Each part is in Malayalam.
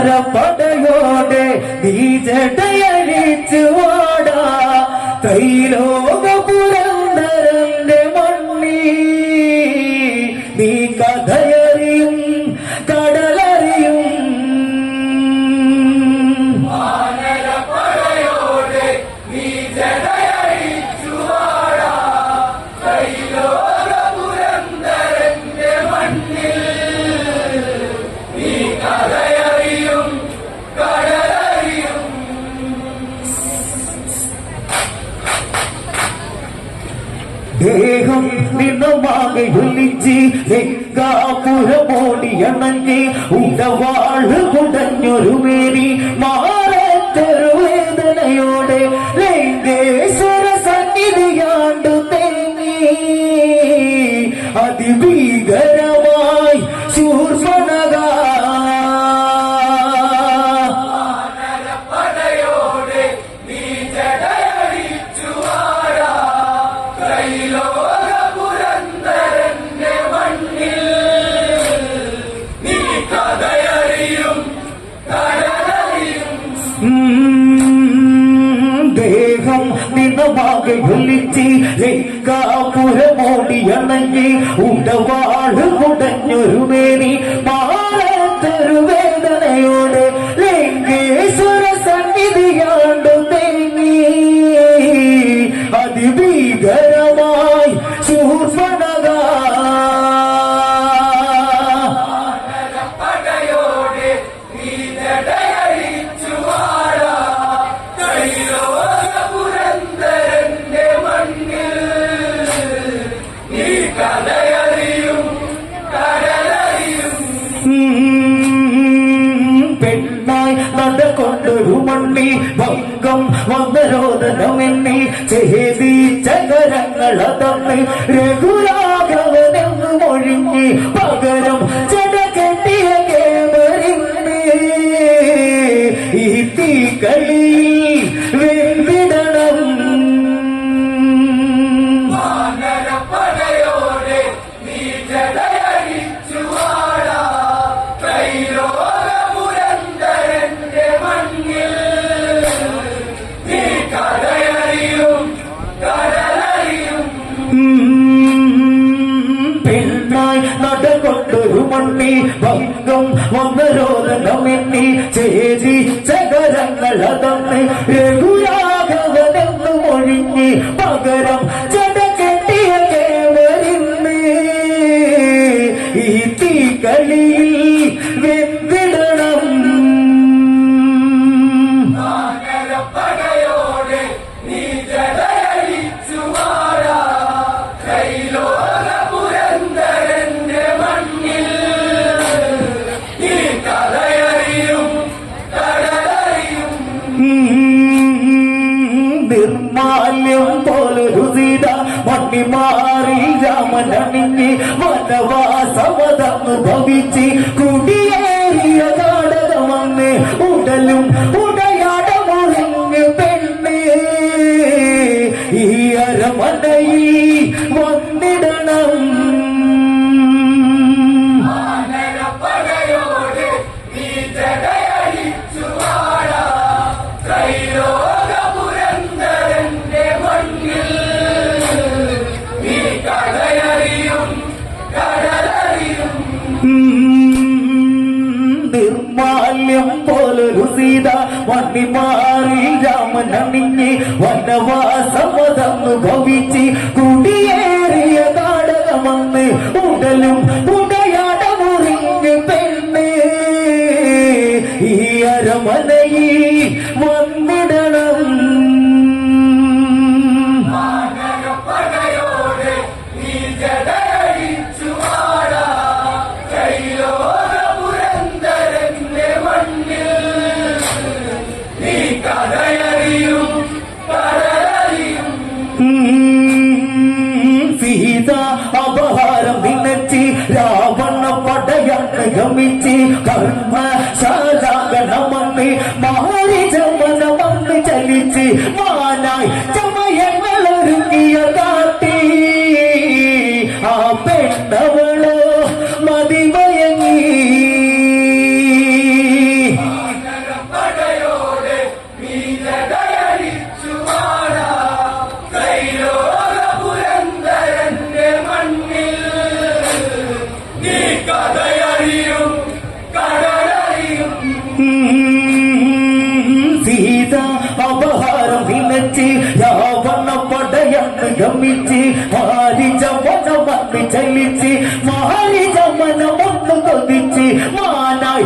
భారపడయోనే నీ జటయ ഉടവാൾ കുടഞ്ഞൊരു മേനി മാറത്തൊരു നിന്നമാകെ ഒലിച്ച് ലിംഗാപുരമോടിയണഞ്ഞ് ഉടവാൾ കുടഞ്ഞൊരു മേനി മാറത്തൊരു ചേതി ചകരങ്ങളതന്ന് ഈ തീ കളിയിൽ വെന്തിടണം നിർമാല്യം പോലെ സീത മണ്ണി മാറി രാമനണിഞ്ഞ് വനവാസവതന്ന് ഭവിച്ച് കുടിയേറിയ വണ്ടി മാറി രാമനണിഞ്ഞ് വനവാസമതന്ന് ഭവിച്ച് കുടിയേറിയ നാടകമന്ന് ഉടലും ഉടയാടമുറിഞ്ഞ് പെണ്ണ്. ഈ അരമനയിൽ വന്നിടണം சீதா அபகாரம் தினச்சி ராவண படையாக கமிச்சி கர்ம சா নিচ্ছি মহারি জামানা বন্ধ করে দিচ্ছি মা নাই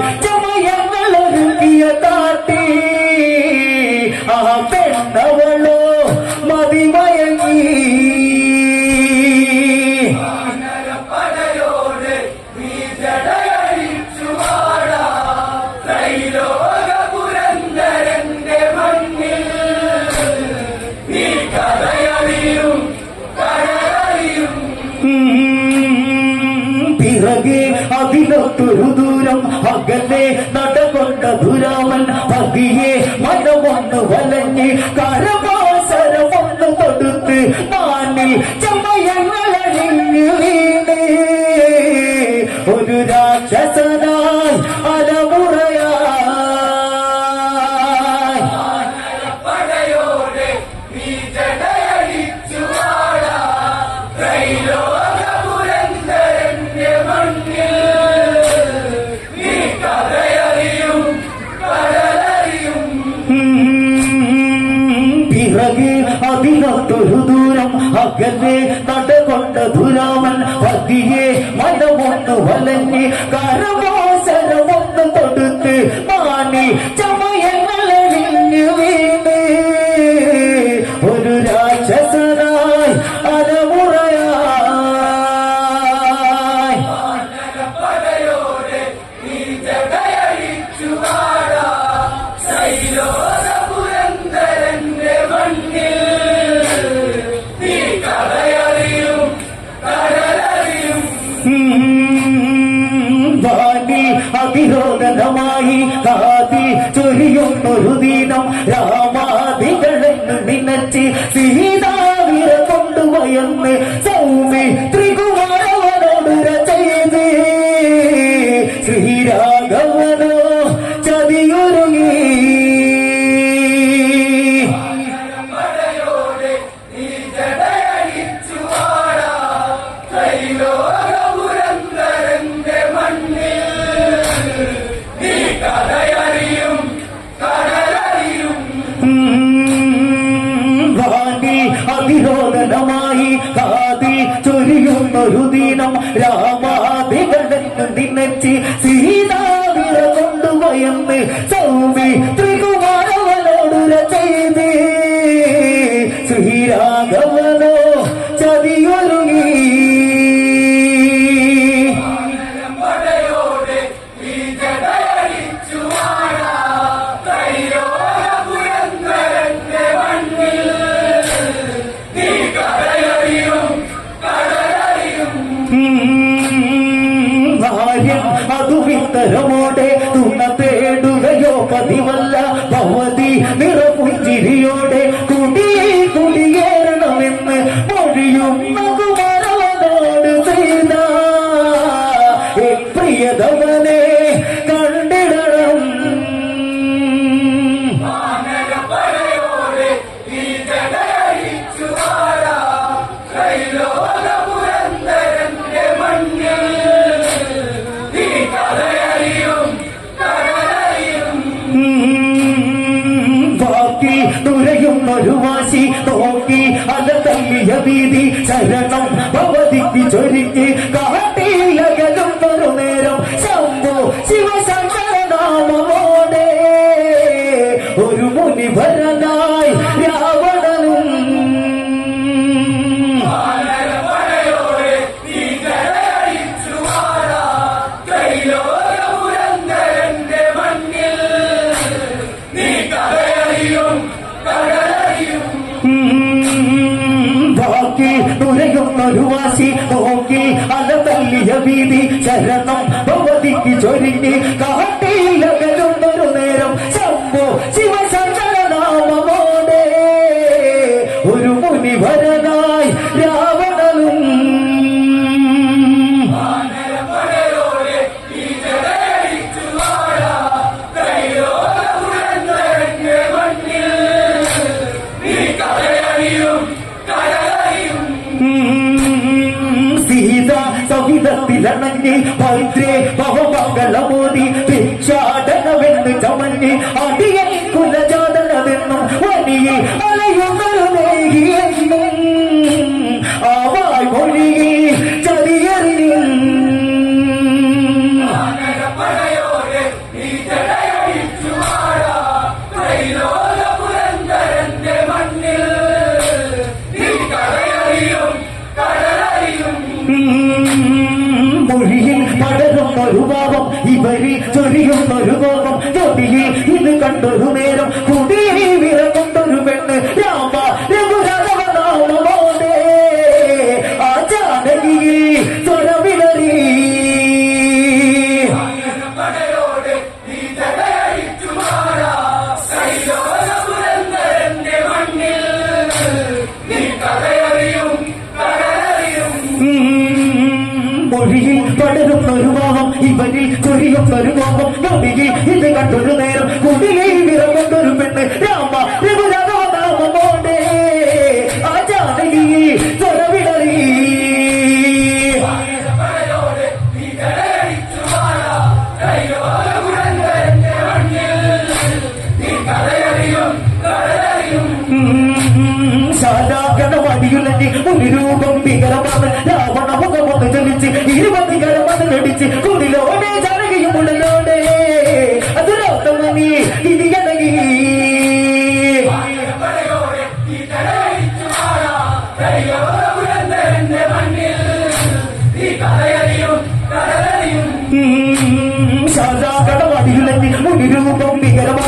പിറകെ അതിലൊത്തൊരു ദൂരം അകലെ നടകൊണ്ട ദുരാമൻ പതിയെ മനമൊന്ന് വലഞ്ഞ് കരമാസരമൊന്ന് കൊടുത്ത് നാനിൽ ചമയങ്ങളഴിഞ്ഞ് വീണ്. ഒരു രാക്ഷസനാൽ അലമുറ അതിരോധകമായി കാതിൽ ചൊരിയുന്നൊരു ദീനം മധുവിത്തരമോടെ ഹബീബി ചരണം ഭവതിക്ക് ചൊരിഞ്ഞ് കാട്ടിയില്ല. ഗീത സവിധത്തിലണങ്ങി പൈത്രേ ബഹുമംഗളമോദി ഭിക്ഷാടനമെന്ന് ചമഞ്ഞ് അടിയ to കടലറിയും സാധാരണമടിയുള്ളി ഒരു രൂപം ഭീകരമാണ്